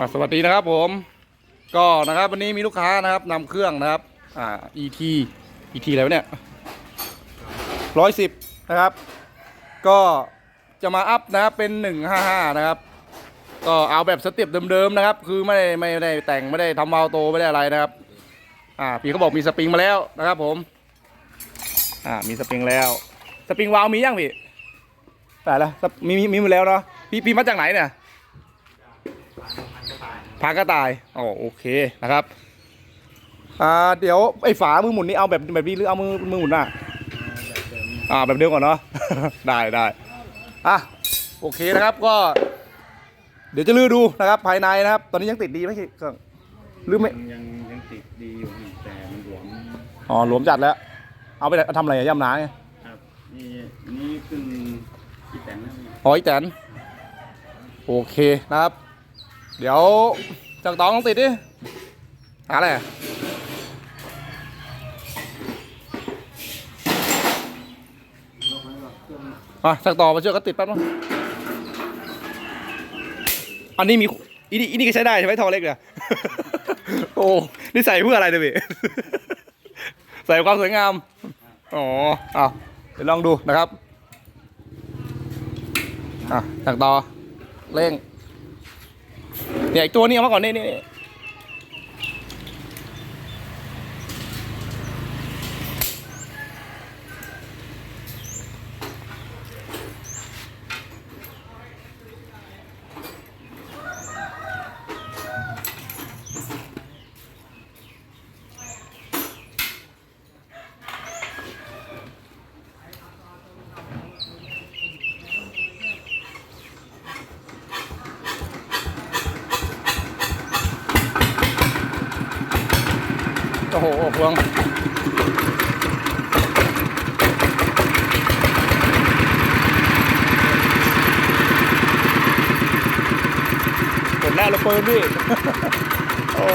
อะสวัสดีนะครับผม ก็นะครับวันนี้มีลูกค้านะครับนำเครื่องนะครับ อ่า ET ET อะไรวะเนี่ยร้อยสิบนะครับ ก็จะมาอัพนะครับเป็นหนึ่งห้าห้านะครับ ก็เอาแบบสเต็ปเดิมๆนะครับ คือไม่ได้ไม่ได้แต่งไม่ได้ทำวาล์วโตไม่ได้อะไรนะครับ อ่าพี่เขาบอกมีสปริงมาแล้วนะครับ ผม อ่ามีสปริงแล้ว สปริงวาล์วมียังพี่แต่ละสปมีมีมีหมดแล้วเนาะพี่พี่มาจากไหนเนี่ย พากระต่ายอ๋อโอเคนะครับอ่าเดี๋ยวไอ้ฝามือหมุนนี่เอาแบบแบบนี้หรือเอามือมือหมุนอะอ่าแบบเดิมก่อนเนาะ ได้ได้อะโอเคนะครับก็ เดี๋ยวจะลื้อดูนะครับ ภายในนะครับ ตอนนี้ยังติดดีไหมเครื่องหรือไม่ยังยังยังติดดีอยู่นี่แต่มันหลวมอ๋อหลวมจัดแล้ว เอาไปทำอะไรอะย่ำหนาไงครับนี่นี่ขึ้นที่แต่งนั่นอ๋ออีแตนโอเคนะครับ เดี๋ยวจากตองต้องติดดิ หาอะไรมาจากต่อมาเช่วยก็ติดแป๊บนึงอันนี้มีอีนี่อีนี่ก็ใช้ได้ใช่ไหมทอเล็กเนี่ยโอ้นี่ใส่เพื่ออะไรเนี่ยพี่ใส่ความสวยงาม อ๋อเอาเดี๋ยวลองดูนะครับ อะจากต่อเร่ง เนี่ยอีกตัวนี้เอามาก่อนนี่นี่ โอ้โหพวงกดแรกเราเปิดพี่โอ้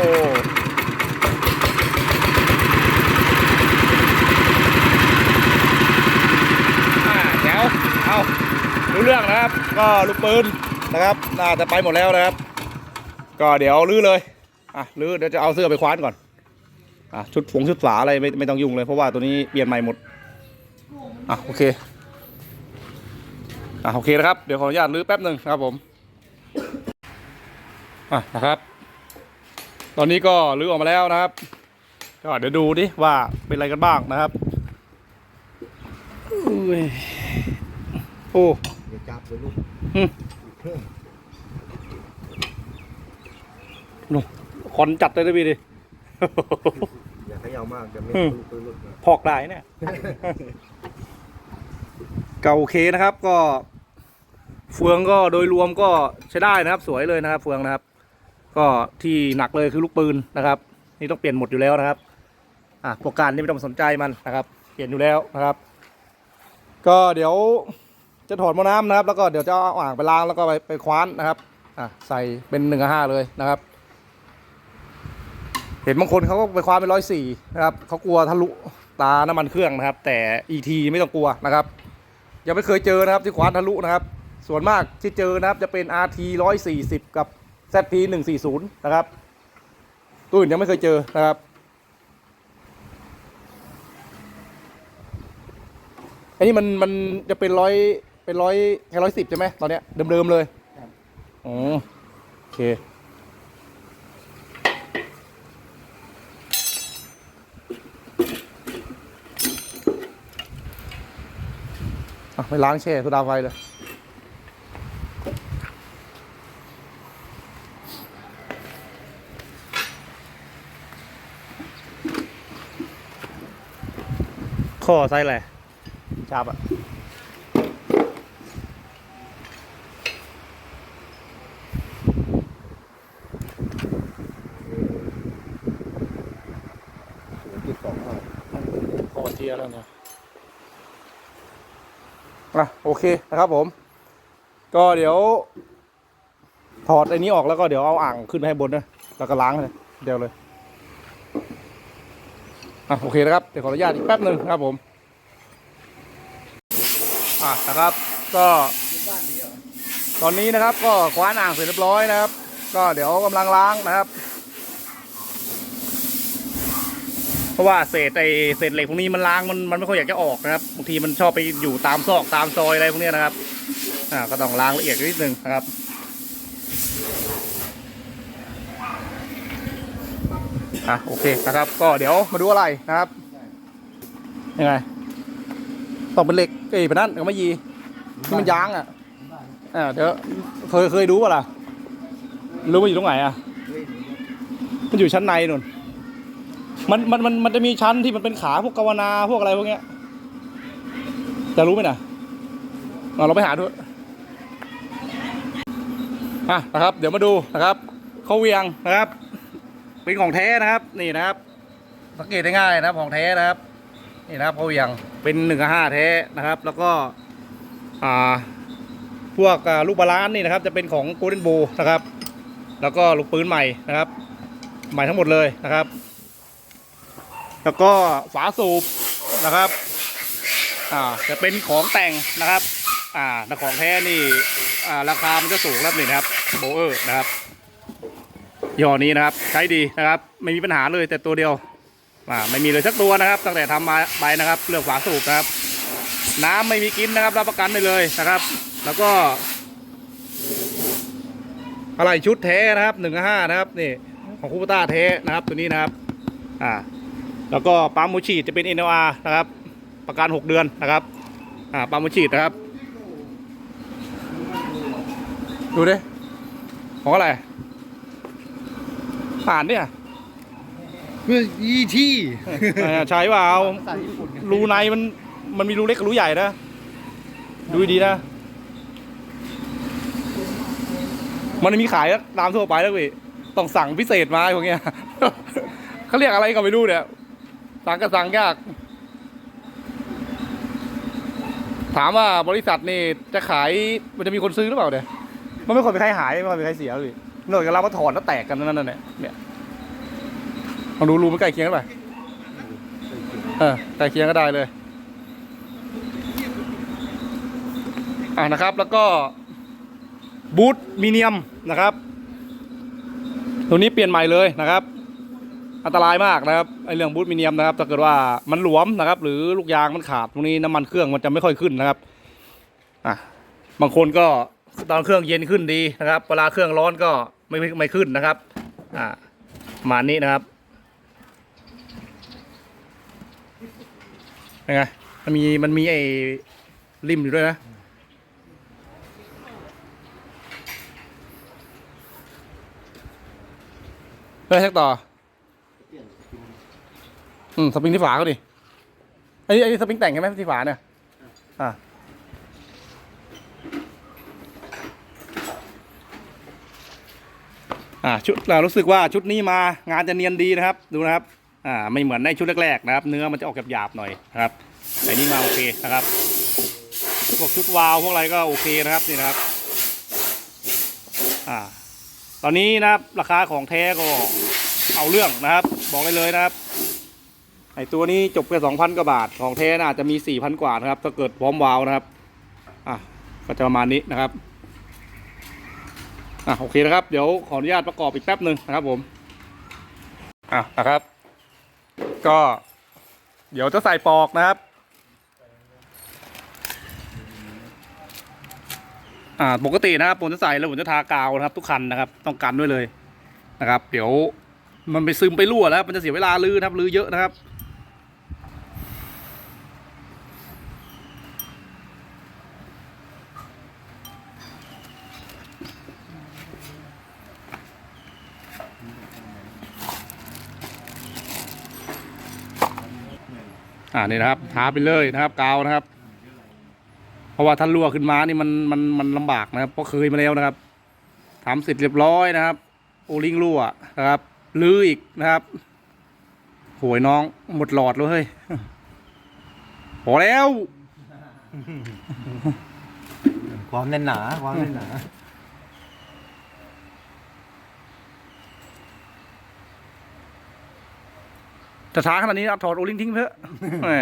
อ่าแถวเอารู้เรื่องนะครับ ก็ลูกปืนนะครับน่าจะไปหมดแล้วนะครับ ก็เดี๋ยวลื้อเลย อะลื้อเดี๋ยวจะเอาเสื้อไปคว้านก่อน อะชุดฝงชุดฝาอะไรไม่ไม่ต้องยุ่งเลยเพราะว่าตัวนี้เปลี่ยนใหม่หมดอะโอเคอะโอเคนะครับเดี๋ยวขออนุญาตลื้อแป๊บหนึ่งนะครับผมอะนะครับ ตอนนี้ก็ลื้อออกมาแล้วนะครับ ก็เดี๋ยวดูดิว่าเป็นอะไรกันบ้างนะครับอุ้ยโอ้อย่าจับเลยลูกอืมคอนจัดเลยนะพี่ดิอย่าเขย่ามากจะไม่อืมปืนลูกนะพอกได้เนี่ยก็โอเคนะครับก็ เฟืองก็โดยรวมก็ใช้ได้นะครับ สวยเลยนะครับ เฟืองนะครับ ก็ที่หนักเลยคือลูกปืนนะครับ นี่ต้องเปลี่ยนหมดอยู่แล้วนะครับ อะพวกการนี่ไม่ต้องสนใจมันนะครับ เปลี่ยนอยู่แล้วนะครับ ก็เดี๋ยวจะถอดหมอน้ำนะครับ แล้วก็เดี๋ยวจะเอาอ่างไปล้างแล้วก็ไปไปคว้านนะครับ อะใส่เป็นหนึ่งห้าเลยนะครับ เห็นบางคนเขาก็ไปคว้าเป็นร้อยสี่นะครับเขากลัวทะลุตาน้ำมันเครื่องนะครับ แต่ ET ไม่ต้องกลัวนะครับยังไม่เคยเจอนะครับที่คว้านทะลุนะครับ ส่วนมากที่เจอนะครับจะเป็น RT 140 กับ ZP 140 นะครับตัวอื่นยังไม่เคยเจอนะครับอันนี้มันมันจะเป็นร้อยเป็นร้อยแค่ร้อยสิบใช่ไหมตอนเนี้ยเดิมๆเลยอ๋อโอเค อะไปล้างแช่โซดาไฟเลยข้อไซส์อะไรชาบอะ ศูนย์จุดสองห้า ข้อเทียแล้วเนี่ย อะโอเคนะครับผม ก็เดี๋ยว ถอดไอ้นี้ออกแล้วก็เดี๋ยวเอาอ่างขึ้นไปให้บนนะแล้วก็ล้างเลยเดี๋ยวเลยอะโอเคนะครับเดี๋ยวขออนุญาตอีกแป๊บหนึ่งนะครับผม อะนะครับ ก็ตอนนี้นะครับ ก็คว้านอ่างเสร็จเรียบร้อยนะครับ ก็เดี๋ยวกำลังล้างนะครับ เพราะว่าเศษไอเศษเหล็กพวกนี้มันล้างมันมันไม่ค่อยอยากจะออกนะครับบางทีมันชอบไปอยู่ตามซอกตามซอยอะไรพวกนี้นะครับอ่าก็ต้องล้างละเอียดนิดนึงนะครับอะโอเคนะครับก็เดี๋ยวมาดูอะไรนะครับยังไงต้องเป็นเหล็กเอ้ยเป็นนั่นก็ไม่ยีที่มันยางอะอ่าเดี๋ยวเคยเคยดูป่ะล่ะรู้ว่าอยู่ตรงไหนอะมันอยู่ชั้นในนู่น มันมันมันมันจะมีชั้นที่มันเป็นขาพวกกาวนาพวกอะไรพวกเนี้ยจะรู้ไหมนะเราไปหาดูอะนะครับ เดี๋ยวมาดูนะครับเขาเวียงนะครับ เป็นของแท้นะครับ นี่นะครับ สังเกตได้ง่ายนะครับของแท้นะครับ นี่นะครับเขาเวียงเป็นหนึ่งห้าแท้นะครับ แล้วก็อ่าพวกลูกบาลานนี่นะครับ จะเป็นของโกลเด้นโบนะครับ แล้วก็ลูกปืนใหม่นะครับ ใหม่ทั้งหมดเลยนะครับ แล้วก็ฝาสูบนะครับอ่าจะเป็นของแต่งนะครับอ่าแต่ของแท้นี่อ่าราคามันจะสูงแล้วนี่นะครับโบเออร์นะครับย่อนี้นะครับใช้ดีนะครับ ไม่มีปัญหาเลยแต่ตัวเดียวอ่าไม่มีเลยสักตัวนะครับ ตั้งแต่ทำมาไปนะครับเรื่องฝาสูบนะครับ น้ำไม่มีกินนะครับรับประกันไปเลยนะครับ แล้วก็อะไรชุดแท้นะครับหนึ่งห้านะครับนี่ของคูปต้าแท้นะครับตัวนี้นะครับ อ่า แล้วก็ปั๊มมูฉีดจะเป็น NLR นะครับ ประกันหกเดือนนะครับอ่าปั๊มมูฉีดนะครับ ดูดิของอะไรผ่านเนี่ยเพื่อยี่ที่อ่าใช้เปล่ารูในมันมันมีรูเล็กกับรูใหญ่นะ ดูดีๆนะ มันไม่มีขายตามทั่วไปแล้วพี่ต้องสั่งพิเศษมาไอ้พวกเนี้ยเขาเรียกอะไรก็ไม่รู้เนี่ย สั่งก็สั่งยาก ถามว่าบริษัทนี่จะขายมันจะมีคนซื้อหรือเปล่าเนี่ยมันไม่ค่อยมีใครหายไม่ค่อยมีใครเสียเลยนอกจากเรามาถอดแล้วแตกกันนั่นน่ะเนี่ยเนี่ยลองดูรูมันใกล้เคียงกันไปเออใกล้เคียงก็ได้เลยอ่านะครับแล้วก็บูทมีเนียมนะครับ ตัวนี้เปลี่ยนใหม่เลยนะครับ อันตรายมากนะครับไอเรื่องบูทมีเนียมนะครับถ้าเกิดว่ามันหลวมนะครับ หรือลูกยางมันขาดตรงนี้น้ำมันเครื่องมันจะไม่ค่อยขึ้นนะครับอะบางคนก็ตอนเครื่องเย็นขึ้นดีนะครับเวลาเครื่องร้อนก็ไม่ไม่ขึ้นนะครับอ่าประมานี้นะครับเป็นไงมันมีมันมีไอ้ริมอยู่ด้วยนะไปเช็คต่อ อืมสปริงที่ฝาเขาดิไอ้นี่ไอ้นี่สปริงแต่งใช่ไหมที่ฝาเนี่ยอ่าอ่าชุดเรารู้สึกว่าชุดนี้มางานจะเนียนดีนะครับ ดูนะครับ อ่าไม่เหมือนในชุดแรกๆนะครับ เนื้อมันจะออกหยาบๆหน่อยนะครับแต่นี่มาโอเคนะครับพวกชุดวาล์วพวกอะไรก็โอเคนะครับนี่นะครับ อ่า ตอนนี้นะครับราคาของแท้ก็เอาเรื่องนะครับ บอกได้เลยนะครับ ไอตัวนี้จบแค่สองพันกว่าบาท ของแท้น่าจะมีสี่พันกว่านะครับ ถ้าเกิดพร้อมวาวนะครับ อะ ก็จะประมาณนี้นะครับ อะโอเคนะครับ เดี๋ยวขออนุญาตประกอบอีกแป๊บหนึ่งนะครับ ผม อะนะครับ ก็ เดี๋ยวจะใส่ปอกนะครับ อ่า ปกตินะครับผมจะใส่แล้วผมจะทากาวนะครับ ทุกคันนะครับ ต้องกันด้วยเลยนะครับ เดี๋ยวมันไปซึมไปรั่วแล้ว มันจะเสียเวลาลื้อนะครับลื้อเยอะนะครับ อ่านี่นะครับทาไปเลยนะครับ กาวนะครับ เพราะว่าถ้านรั่วขึ้นมานี่มันมันมันลำบากนะครับเพราะเคยมาแล้วนะครับทำเสร็จเรียบร้อยนะครับ โอลิงรั่วนะครับลื้ออีกนะครับโหยน้องหมดหลอดเลยเฮ้ยพอแล้ว ความแน่นหนา ความแน่นหนา แต่ช้าขนาดนี้เอาถอดโอลิงทิ้งเถอะแหม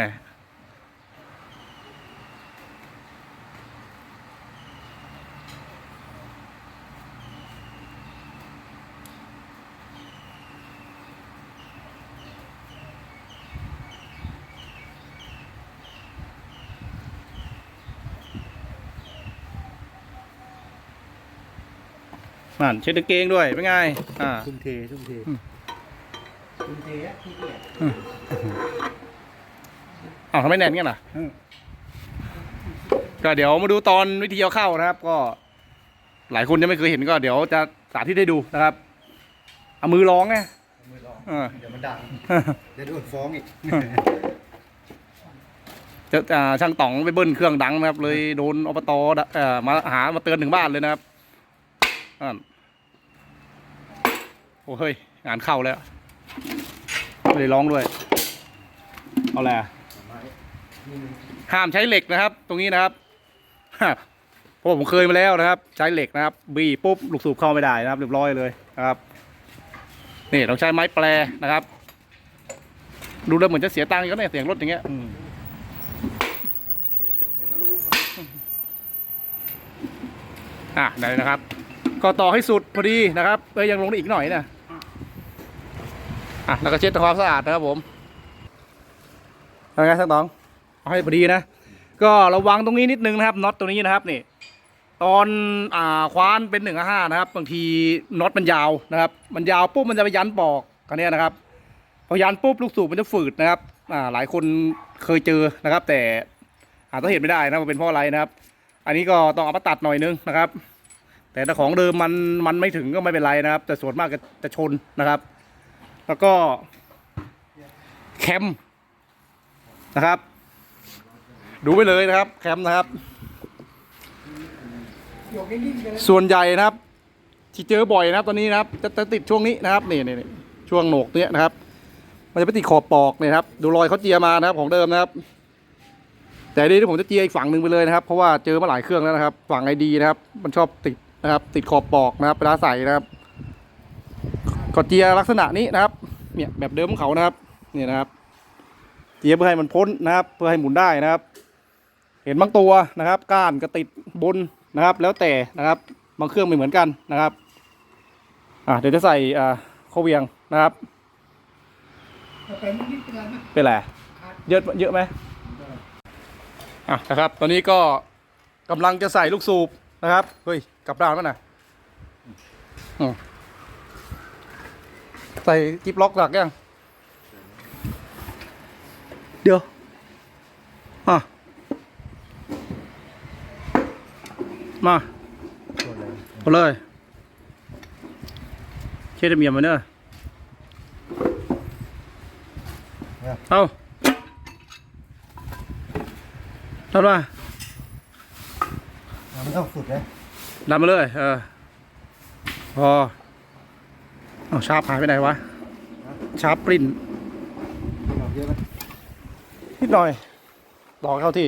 นั่นเช็ดเกงด้วยเป็นไงอ่า ทุ่มเททุ่มเท อ้าวทำไมแน่นกันล่ะก็เดี๋ยวมาดูตอนวิธีเอาเข้านะครับ ก็ หลายคนยังไม่เคยเห็นก็เดี๋ยวจะสาธิตให้ดูนะครับเอามือร้องไงมือลองเออเดี๋ยวมันดังเดี๋ยวโดนฟ้องอีกจะอ่าช่างต๋องไปเบิ้ลเครื่องดังนะครับ เลยโดนอบตด่าเอ่อมาหามาเตือนถึงบ้านเลยนะครับอ่าโอ้เฮ้ยงานเข้าแล้ว เลยร้องด้วย เอาแหละไรห้ามใช้เหล็กนะครับ ตรงนี้นะครับเพราะผมเคยมาแล้วนะครับ ใช้เหล็กนะครับ บีปุ๊บลูกสูบเข้าไม่ได้นะครับ เรียบร้อยเลยนะครับ นี่ต้องใช้ไม้แปรนะครับ ดูแล้วเหมือนจะเสียตังค์ก็เนี่ยเสียงรถอย่างเงี้ยอืมอะได้นะครับ ก็ต่อให้สุดพอดีนะครับเอ้ยยังลงได้อีกหน่อยนะ อะแล้วก็เช็ดทำความสะอาดนะครับผมเอาไงสักตองเอาให้พอดีนะ ก็ระวังตรงนี้นิดนึงนะครับน็อตตรงนี้นะครับนี่ตอนอ่าคว้านเป็นหนึ่งห้านะครับ บางทีน็อตมันยาวนะครับ มันยาวปุ๊บมันจะไปยันปอกกันเนี้ยนะครับพอยันปุ๊บลูกสูบมันจะฝืดนะครับอ่าหลายคนเคยเจอนะครับ แต่อาจจะเห็นไม่ได้นะว่าเป็นเพราะอะไรนะครับ อันนี้ก็ต้องเอามาตัดหน่อยนึงนะครับ แต่ถ้าของเดิมมันมันไม่ถึงก็ไม่เป็นไรนะครับ แต่ส่วนมากจะจะชนนะครับ แล้วก็แคมนะครับ ดูไปเลยนะครับ แคมนะครับ ส่วนใหญ่นะครับ ที่เจอบ่อยนะครับ ตอนนี้นะครับ จะจะติดช่วงนี้นะครับนี่นี่ช่วงโหนกเนี้ยนะครับ มันจะไปติดขอบปอกเนี่ยครับ ดูรอยเขาเจียมานะครับ ของเดิมนะครับ แต่ดีที่ผมจะเจียอีกฝั่งหนึ่งไปเลยนะครับ เพราะว่าเจอมาหลายเครื่องแล้วนะครับ ฝั่งไอดีนะครับ มันชอบติดนะครับ ติดขอบปอกนะครับเวลาใส่นะครับ ก็เจียลักษณะนี้นะครับ เนี่ยแบบเดิมของเขานะครับเนี่ยนะครับ เจียเพื่อให้มันพ้นนะครับ เพื่อให้หมุนได้นะครับ เห็นบางตัวนะครับ ก้านก็ติดบนนะครับ แล้วแต่นะครับบางเครื่องไม่เหมือนกันนะครับอะเดี๋ยวจะใส่อ่าข้อเวียงนะครับเป็นไรเยอะเยอะไหมอะนะครับ ตอนนี้ก็กำลังจะใส่ลูกสูบนะครับเฮ้ยกลับด้านมั้ยนะอืม ใส่กิ๊บล็อกหลักยัง เดี๋ยวอะมาเอาเลยเช็ดเมียมมาเนอะเอาทำมาเอาไม่ต้องสุดเลยดันมาเลย เออพอเอาชาร์ปหายไปไหนวะ ชาร์ปปริ้นเอาเยอะไหมนิดหน่อยต่อเข้าที่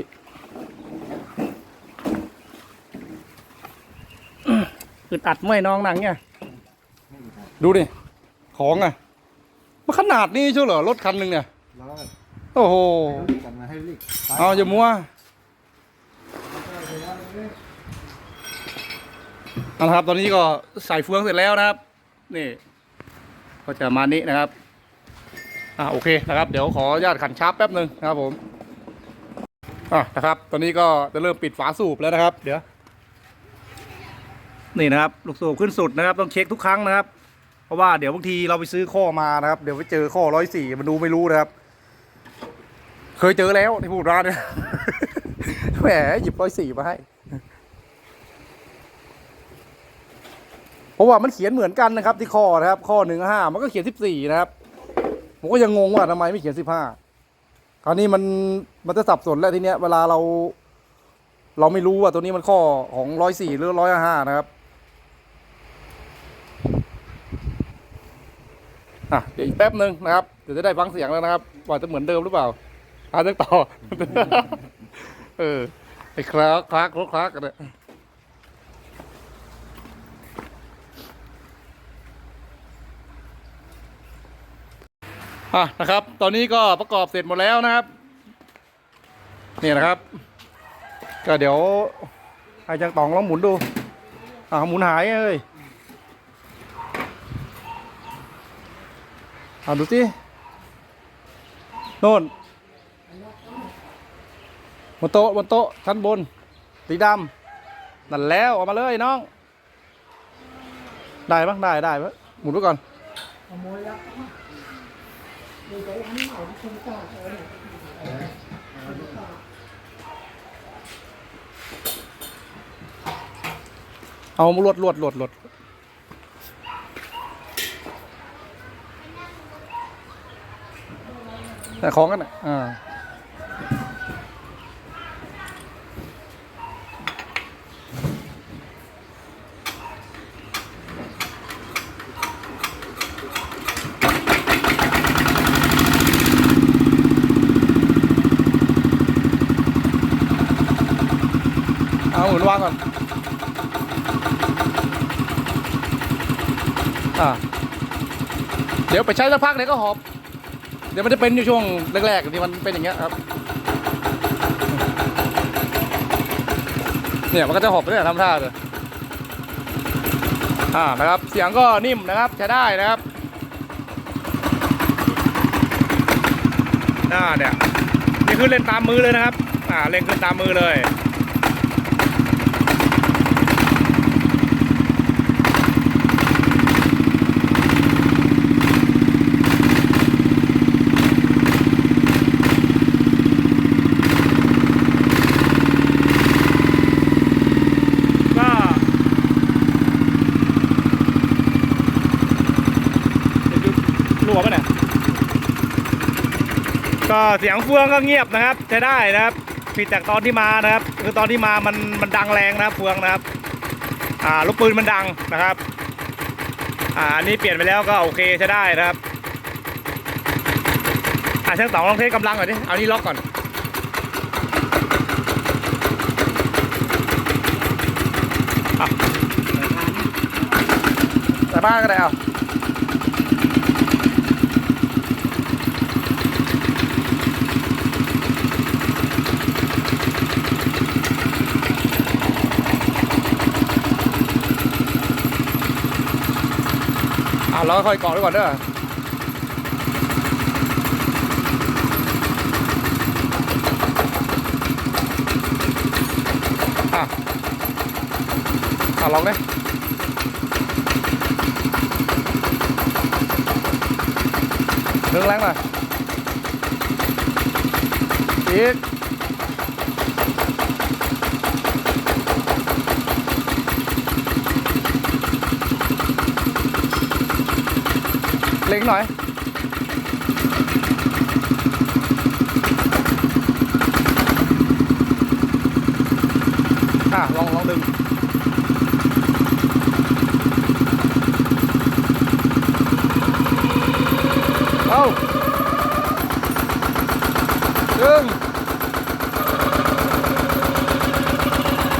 อึดอัดเมื่อยน้องหนังเนี่ย ดูดิ ของอะมันขนาดนี้เชียวเหรอ รถคันหนึ่งเนี่ยแล้วก็โอ้โหรีบกันมาให้รีบเอาอย่ามัวเอาละครับ ตอนนี้ก็ใส่เฟืองเสร็จแล้วนะครับ นี่ ก็จะมานี้นะครับอ่าโอเคนะครับ เดี๋ยวขออนุญาตขันชาร์ปแป๊บหนึ่งนะครับผมอะนะครับ ตอนนี้ก็จะเริ่มปิดฝาสูบแล้วนะครับ เดี๋ยว นี่นะครับ ลูกสูบขึ้นสุดนะครับ ต้องเช็คทุกครั้งนะครับ เพราะว่าเดี๋ยวบางทีเราไปซื้อข้อมานะครับ เดี๋ยวไปเจอข้อร้อยสี่มันดูไม่รู้นะครับ เคยเจอแล้วที่พูดร้านเนี่ยแหมหยิบร้อยสี่มาให้ เพราะว่ามันเขียนเหมือนกันนะครับที่ข้อนะครับ ข้อหนึ่งห้ามันก็เขียนสิบสี่นะครับ ผมก็ยังงงว่าทำไมไม่เขียนสิบห้าคราวนี้มันมันจะสับสนแล้วทีเนี้ยเวลาเรา เราไม่รู้ว่าตัวนี้มันข้อของร้อยสี่หรือร้อยห้านะครับอะเดี๋ยวอีกแป๊บหนึ่งนะครับเดี๋ยวจะได้ฟังเสียงแล้วนะครับ ว่าจะเหมือนเดิมหรือเปล่าอาจะต่อ เออไอ้คลาคลาคลาคลากกันเนี่ย อะนะครับ ตอนนี้ก็ประกอบเสร็จหมดแล้วนะครับ นี่นะครับ ก็เดี๋ยวให้จังตองลองหมุนดูอ่าหมุนหายเอ้ยเอาดูสิโน่นบนโต๊ะบนโต๊ะชั้นบนสีดำนั่นแล้วออกมาเลยน้อง ได้ปะได้ได้ปะหมุนไว้ก่อนขโมยแล้ว เดี๋ยวจะล้างเอาคุณกล้าเอาเนี่ยเอาลวดลวดลวดลวดแต่ของกันอะอ่า นวางก่อน อ่า เดี๋ยวไปใช้สักพักเดี๋ยวก็หอบ เดี๋ยวมันจะเป็นอยู่ช่วงแรกๆที่มันเป็นอย่างเงี้ยครับ เนี่ยมันก็จะหอบไปเนี่ยทำท่าเลยอ่านะครับ เสียงก็นิ่มนะครับใช้ได้นะครับอ่าเนี่ยนี่คือเล่นตามมือเลยนะครับ อ่าเล่นขึ้นตามมือเลย ก็รัวปะเนี่ย ก็เสียงเฟืองก็เงียบนะครับใช้ได้นะครับผิดจากตอนที่มานะครับ คือตอนที่มามันมันดังแรงนะครับเฟืองนะครับ อ่าลูกปืนมันดังนะครับ อ่าอันนี้เปลี่ยนไปแล้วก็โอเคใช้ได้นะครับอ่าช่างต๋องลองเทสกำลังหน่อยดิเอานี่ล็อกก่อนแต่บ้านก็ได้เอา เราค่อยเกาะไว้ก่อนเด้ออะอะลองดิดึงแรงหน่อยอีก ล็กหน่อยอะลองลองดึง เอาดึง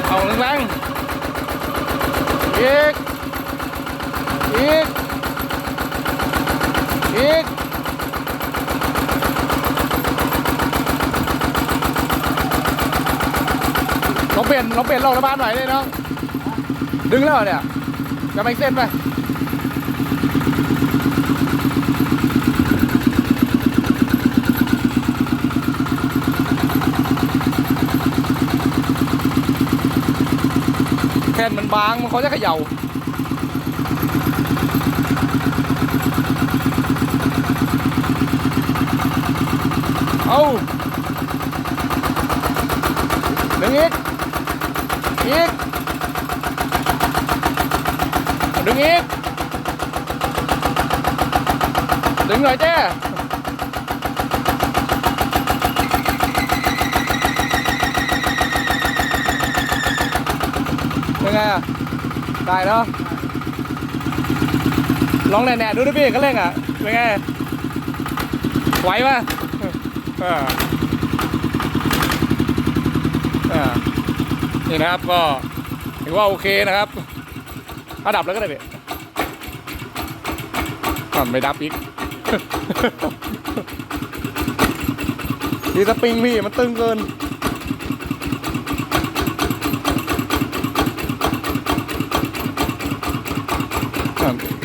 เอาแรงๆอีก อีก อีก ลองเปลี่ยนลองเปลี่ยนลองระบายหน่อยเลยน้องดึงแล้วเหรอนี่ยจะไม่เส้นไปแผ่นมันบางมันเขาจะเขย่าเอาดึงอีก อีกดึงอีก ดึงหน่อยเจ้เป็นไงอะ ได้เนาะลองแหน่ๆดูดิพี่ก็เร่งอะ เป็นไง ไหวปะเออเออ นี่นะครับก็ถือว่าโอเคนะครับถ้าดับแล้วก็ได้พี่อ่อนไม่ดับอีกดีสปริงพี่มันตึงเกิน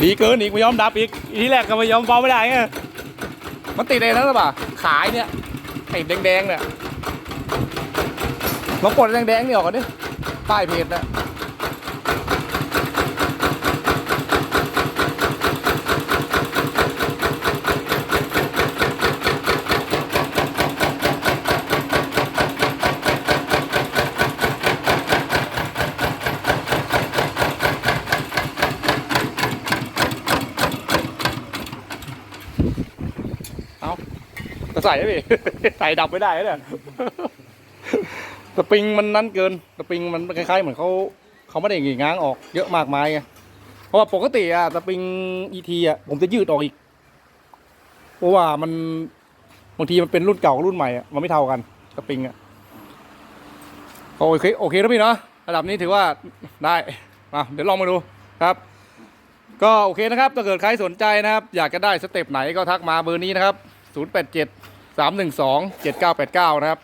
ดีเกินอีกไม่ยอมดับอีกอีทีแรกก็ไม่ยอมเบาไม่ได้ไงมันติดเองนะหรือเปล่าขายเนี่ยไอ้แดงๆเนี่ย ลองกดแดงๆนี่ออกก่อนดิใต้เพจนะเอาจะใส่ได้ไหมใส่ดับไม่ได้เนี่ย สปริงมันนั้นเกินสปริงมันคล้ายๆเหมือนเขาเขาไม่ได้หงีง้างออกเยอะมากมายไงเพราะว่าปกติอะสปริงอีทีอะผมจะยืดออกอีก เพราะว่ามันบางทีมันเป็นรุ่นเก่ากับรุ่นใหม่อะมันไม่เท่ากันสปริงอะโอเคโอเคแล้วพี่เนาะระดับนี้ถือว่าได้มาเดี๋ยวลองมาดูครับ ก็โอเคนะครับถ้าเกิดใครสนใจนะครับ อยากจะได้สเต็ปไหนก็ทักมาเบอร์นี้นะครับ 087 312 7989 นะครับ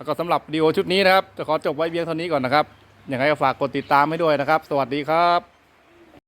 แล้วก็สำหรับวิดีโอชุดนี้นะครับ จะขอจบไว้เพียงเท่านี้ก่อนนะครับ อย่างไรก็ฝากกดติดตามให้ด้วยนะครับ สวัสดีครับ